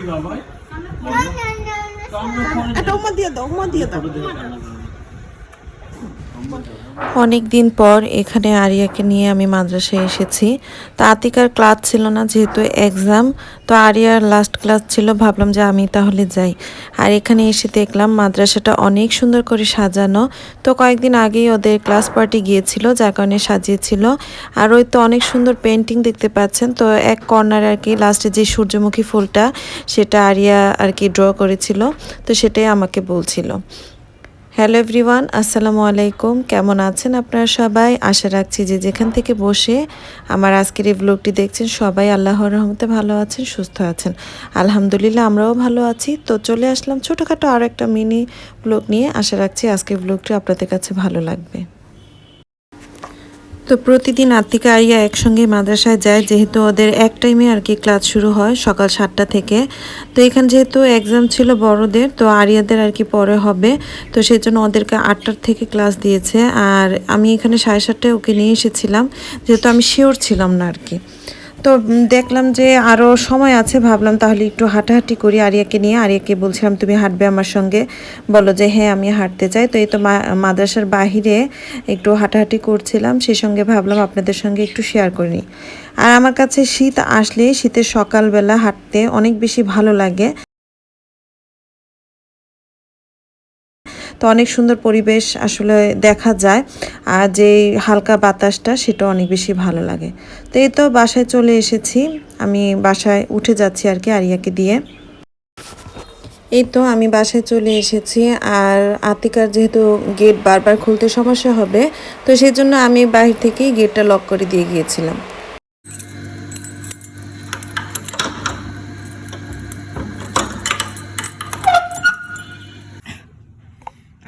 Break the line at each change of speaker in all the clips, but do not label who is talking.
জি বাবা? কান্না করে
একটা দিয়ে দাও দিয়ে দাও।
অনেক দিন পর এখানে আরিয়াকে নিয়ে আমি মাদ্রাসায় এসেছি। তো আতিকার ক্লাস ছিল না যেহেতু এক্সাম তো আরিয়ার লাস্ট ক্লাস ছিল, ভাবলাম যে আমি তাহলে যাই। আর এখানে এসে দেখলাম মাদ্রাসাটা অনেক সুন্দর করে সাজানো। তো কয়েকদিন আগেই ওদের ক্লাস পার্টি গিয়েছিল, যার কারণে সাজিয়েছিল। আর ওই তো অনেক সুন্দর পেন্টিং দেখতে পাচ্ছেন। তো এক কর্নার আর কি লাস্টে যে সূর্যমুখী ফুলটা, সেটা আরিয়া আর কি ড্র করেছিল। তো সেটাই আমাকে বলছিল। হ্যালো এভরিওয়ান, আসসালামু আলাইকুম। কেমন আছেন আপনারা সবাই? আশা রাখছি যে যেখান থেকে বসে আমার আজকের এই ব্লগটি দেখছেন সবাই আল্লাহর রহমতে ভালো আছেন, সুস্থ আছেন। আলহামদুলিল্লাহ, আমরাও ভালো আছি। তো চলে আসলাম ছোটোখাটো আরও একটা মিনি ব্লগ নিয়ে। আশা রাখছি আজকের ব্লগটি আপনাদের কাছে ভালো লাগবে। তো প্রতিদিন আত্মিকা আরিয়া একসঙ্গে মাদ্রাসায় যায়, যেহেতু ওদের এক টাইমে আর কি ক্লাস শুরু হয়, সকাল সাতটা থেকে। তো এখানে যেহেতু এক্সাম ছিল বড়দের, তো আরিয়াদের আর কি পরে হবে। তো সেই জন্য ওদেরকে আটটার থেকে ক্লাস দিয়েছে। আর আমি এখানে সাড়ে সাতটায় ওকে নিয়ে এসেছিলাম, যেহেতু আমি শিওর ছিলাম না আর কি। তো দেখলাম যে আরও সময় আছে, ভাবলাম তাহলে একটু হাঁটাহাঁটি করি। আরিয়াকে নিয়ে আরিয়াকে বলছিলাম, তুমি হাঁটবে আমার সঙ্গে? বলো যে হ্যাঁ আমি হাঁটতে চাই। তো এই তো মাদ্রাসার বাহিরে একটু হাঁটাহাঁটি করছিলাম। সেই সঙ্গে ভাবলাম আপনাদের সঙ্গে একটু শেয়ার করে নিই। আর আমার কাছে শীত আসলে শীতের সকালবেলা হাঁটতে অনেক বেশি ভালো লাগে। তো অনেক সুন্দর পরিবেশ আসলে দেখা যায়। আর যে হালকা বাতাসটা, সেটা অনেক বেশি ভালো লাগে। তো এই তো বাসায় চলে এসেছি। আমি বাসায় উঠে যাচ্ছি আর কি আরিয়াকে দিয়ে। এই তো আমি বাসায় চলে এসেছি। আর আতিকার যেহেতু গেট বারবার খুলতে সমস্যা হবে, তো সেই জন্য আমি বাহির থেকেই গেটটা লক করে দিয়ে গিয়েছিলাম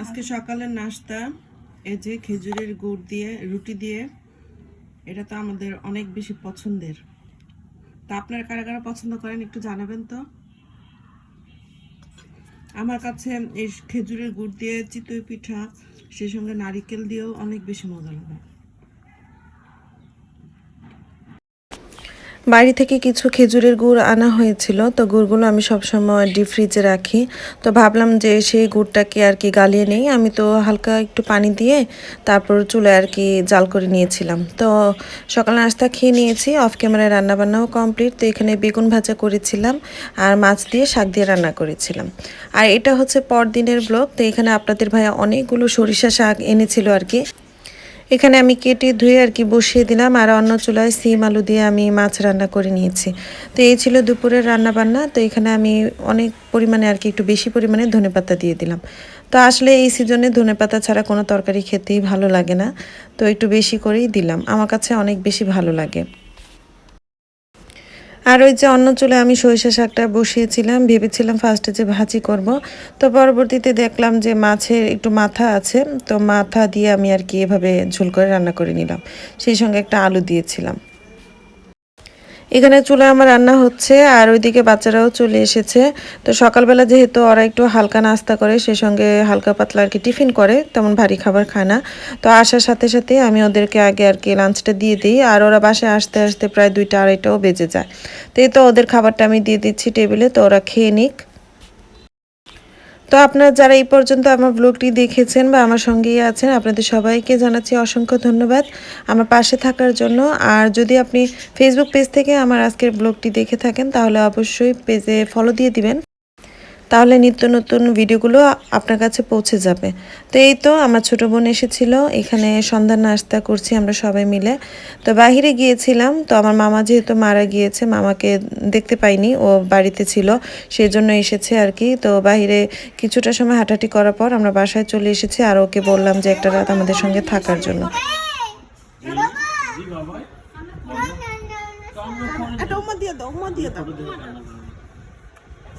আজকে সকালের নাস্তা, এই যে খেজুরের গুড় দিয়ে, রুটি দিয়ে, এটা তো আমাদের অনেক বেশি পছন্দের। তা আপনারা কারা কারা পছন্দ করেন একটু জানাবেন তো? আমার কাছে এই খেজুরের গুড় দিয়ে চিতই পিঠা, সেই সঙ্গে নারিকেল দিয়েও অনেক বেশি মজা লাগে।
বাড়ি থেকে কিছু খেজুরের গুড় আনা হয়েছিল। তো গুড়গুলো আমি সবসময় ডিপ ফ্রিজে রাখি। তো ভাবলাম যে সেই গুড়টাকে আর কি গালিয়ে নেই। আমি তো হালকা একটু পানি দিয়ে তারপর চুলে আর কি জাল করে নিয়েছিলাম। তো সকালে নাস্তা খেয়ে নিয়েছি। অফ ক্যামেরায় রান্নাবান্নাও কমপ্লিট তো এখানে বেগুন ভাজা করেছিলাম আর মাছ দিয়ে শাক দিয়ে রান্না করেছিলাম। আর এটা হচ্ছে পরদিনের ব্লগ তো এখানে আপনাদের ভাইয়া অনেকগুলো সরিষা শাক এনেছিল আর কি। এখানে আমি কেটে ধুয়ে আর কি বসিয়ে দিলাম, আর অন্য চুলায় সিম আলু দিয়ে আমি মাছ রান্না করে নিয়েছি। তো এই ছিল দুপুরের রান্না বান্না তো এখানে আমি অনেক পরিমাণে আর কি একটু বেশি পরিমাণে ধনেপাতা দিয়ে দিলাম। তো আসলে এই সিজনে ধনেপাতা ছাড়া কোনো তরকারি খেতেই ভালো লাগে না, তো একটু বেশি করেই দিলাম। আমার কাছে অনেক বেশি ভালো লাগে। আর ওই যে অন্য চুলে আমি সরিষা শাকটা বসিয়েছিলাম, ভেবেছিলাম ফার্স্টে যে ভাজি করব। তো পরবর্তীতে দেখলাম যে মাছের একটু মাথা আছে, তো মাথা দিয়ে আমি আর কি এভাবে ঝোল করে রান্না করে নিলাম। সেই সঙ্গে একটা আলু দিয়েছিলাম। এখানে চুলা আমার রান্না হচ্ছে, আর ওইদিকে বাচ্চারাও চলে এসেছে। তো সকালবেলা যেহেতু ওরা একটু হালকা নাস্তা করে সেই সঙ্গে হালকা পাতলা আর কি টিফিন করে, তেমন ভারী খাবার খায় না। তো আসার সাথে সাথে আমি ওদেরকে আগে আর কি লাঞ্চটা দিয়ে দিই, আর ওরা বাসায় আসতে আসতে প্রায় দুইটা আড়াইটাও বেজে যায়। তো এই তো ওদের খাবারটা আমি দিয়ে দিচ্ছি টেবিলে, তো ওরা খেয়ে নিক। তো আপনারা যারা এই পর্যন্ত আমার ব্লগটি দেখেছেন বা আমার সঙ্গেই আছেন, আপনাদের সবাইকে জানাচ্ছি অসংখ্য ধন্যবাদ আমার পাশে থাকার জন্য। আর যদি আপনি ফেসবুক পেজ থেকে আমার আজকের ব্লগটি দেখে থাকেন, তাহলে অবশ্যই পেজে ফলো দিয়ে দিবেন। তাহলে নিত্য নতুন ভিডিওগুলো আপনার কাছে পৌঁছে যাবে। তো এই তো আমার ছোটো বোন এসেছিল এখানে সন্ধ্যার নাস্তা করছি আমরা সবাই মিলে। তো বাহিরে গিয়েছিলাম তো আমার মামা যেহেতু মারা গিয়েছে মামাকে দেখতে পাইনি ও বাড়িতে ছিল সেই জন্য এসেছে আর কি। তো বাহিরে কিছুটা সময় হাঁটাহাঁটি করার পর আমরা বাসায় চলে এসেছি আর ওকে বললাম যে একটা রাত আমাদের সঙ্গে থাকার জন্য।
দিয়ে দাও দিয়ে দাও।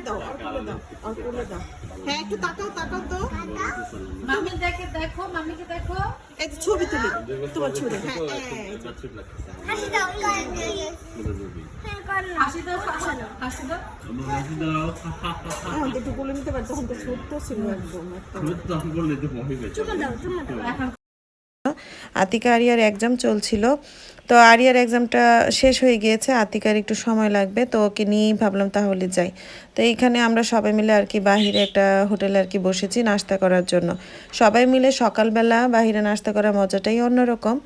দাও
আর তুলে দাও আর তুলে দাও। হ্যাঁ একটু তাকাও তাকাও তো।
মামি দেখে দেখো মামিকে দেখো।
এই যে ছবি তুলি তোমার ছবি হ্যাঁ।
হাসি দাও হাসি দাও। হাসি দাও
হাসি দাও
এখন তো একটু বলে নিতে পারি তখন তো ছিল একদম
তো তো পেয়েছি
এখন
আতিকা আরিয়ার এক্সাম চলছিল। তো আরিয়ার এক্সামটা শেষ হয়ে গিয়েছে, আতিকার একটু সময় লাগবে, তো ওকে নিয়েই ভাবলাম তাহলে যাই। তো এইখানে আমরা সবাই মিলে আর কি বাহিরে একটা হোটেলে আর কি বসেছি নাস্তা করার জন্য। সবাই মিলে সকালবেলা বাহিরে নাস্তা করার মজাটাই অন্যরকম।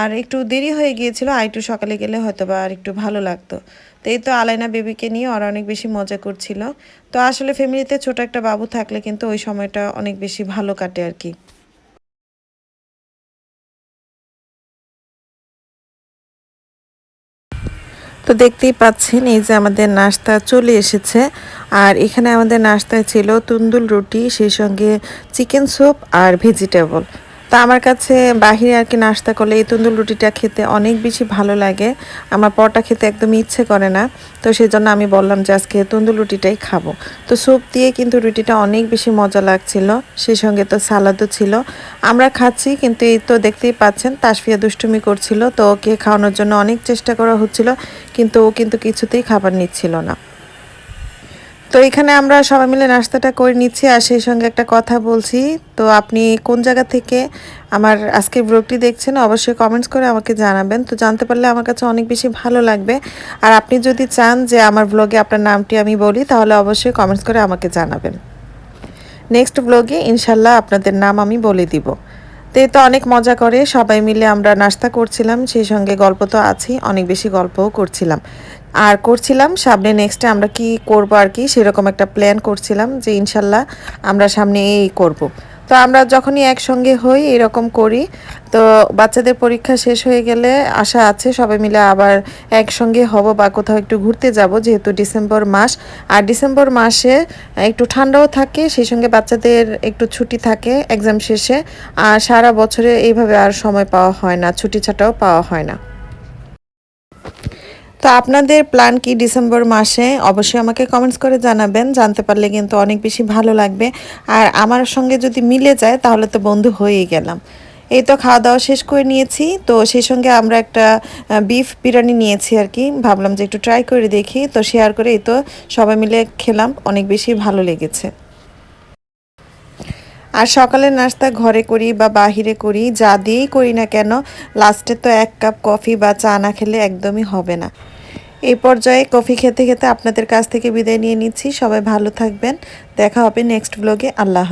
আর একটু দেরি হয়ে গিয়েছিল একটু সকালে গেলে হয়তো বা আর একটু ভালো লাগতো। তো এই তো আলাইনা বেবিকে নিয়ে ওরা অনেক বেশি মজা করছিল। তো আসলে ফ্যামিলিতে ছোট একটা বাবু থাকলে কিন্তু ওই সময়টা অনেক বেশি ভালো কাটে আর কি। দেখতেই পাচ্ছেন, এই যে আমাদের নাস্তা চলে এসেছে। আর এখানে আমাদের নাস্তায় ছিল তুন্দুল রুটি, সেই সঙ্গে চিকেন স্যুপ আর ভেজিটেবল। তা আমার কাছে বাহিরে আর কি নাস্তা করলে এই তুন্দুল রুটিটা খেতে অনেক বেশি ভালো লাগে। আমার পরটা খেতে একদম ইচ্ছে করে না। তো সেই জন্য আমি বললাম যে আজকে তন্দুল রুটিটাই খাব। তো স্যুপ দিয়ে কিন্তু রুটিটা অনেক বেশি মজা লাগছিল। সেই সঙ্গে তো সালাদও ছিল। আমরা খাচ্ছি কিন্তু এই তো দেখতেই পাচ্ছেন, তাসফিয়া দুষ্টুমি করছিল। তো ওকে খাওয়ানোর জন্য অনেক চেষ্টা করা হচ্ছিল, কিন্তু ও কিন্তু কিছুতেই খাবার নিচ্ছিল না। তো এখানে আমরা সবাই মিলে নাস্তাটা করে নিচ্ছি আর সেই সঙ্গে একটা কথা বলছি। তো আপনি কোন জায়গা থেকে আমার আজকের ব্লগটি দেখছেন অবশ্যই কমেন্টস করে আমাকে জানাবেন। তো জানতে পারলে আমার কাছে অনেক বেশি ভালো লাগবে। আর আপনি যদি চান যে আমার ব্লগে আপনার নামটি আমি বলি, তাহলে অবশ্যই কমেন্টস করে আমাকে জানাবেন। নেক্সট ব্লগে ইনশাল্লাহ আপনাদের নাম আমি বলে দিব। তো এই তো অনেক মজা করে সবাই মিলে আমরা নাস্তা করছিলাম, সেই সঙ্গে গল্প তো আছি অনেক বেশি গল্পও করছিলাম। আর করছিলাম, সামনে নেক্সটে আমরা কি করব আর কি, সেরকম একটা প্ল্যান করছিলাম যে ইনশাল্লাহ আমরা সামনে এই করব। তো আমরা যখনই একসঙ্গে হই, এরকম করি। তো বাচ্চাদের পরীক্ষা শেষ হয়ে গেলে আশা আছে, সবাই মিলে আবার একসঙ্গে হব বা কোথাও একটু ঘুরতে যাব, যেহেতু ডিসেম্বর মাস। আর ডিসেম্বর মাসে একটু ঠান্ডাও থাকে, সেই সঙ্গে বাচ্চাদের একটু ছুটি থাকে এক্সাম শেষে। আর সারা বছরে এইভাবে আর সময় পাওয়া হয় না, ছুটি ছাটাও পাওয়া হয় না। তো আপনাদের প্ল্যান কি ডিসেম্বর মাসে? অবশ্যই আমাকে কমেন্টস করে জানাবেন। জানতে পারলে কিন্তু অনেক বেশি ভালো লাগবে। আর আমার সঙ্গে যদি মিলে যায়, তাহলে তো বন্ধু হয়েই গেলাম। এই তো খাওয়া দাওয়া শেষ করে নিয়েছি। তো সেই সঙ্গে আমরা একটা বিফ বিরিয়ানি নিয়েছি আর কি। ভাবলাম যে একটু ট্রাই করে দেখি। তো শেয়ার করে এই তো সবাই মিলে খেলাম। অনেক বেশি ভালো লেগেছে। আর সকালের নাস্তা ঘরে করি বা বাহিরে করি, যা দিয়েই করি না কেন লাস্টে তো এক কাপ কফি বা চা না খেলে একদমই হবে না। এই পর্যায়ে কফি খেতে খেতে আপনাদের কাছ থেকে বিদায় নিয়ে নিচ্ছি। সবাই ভালো থাকবেন। দেখা হবে নেক্সট ব্লগে আল্লাহ।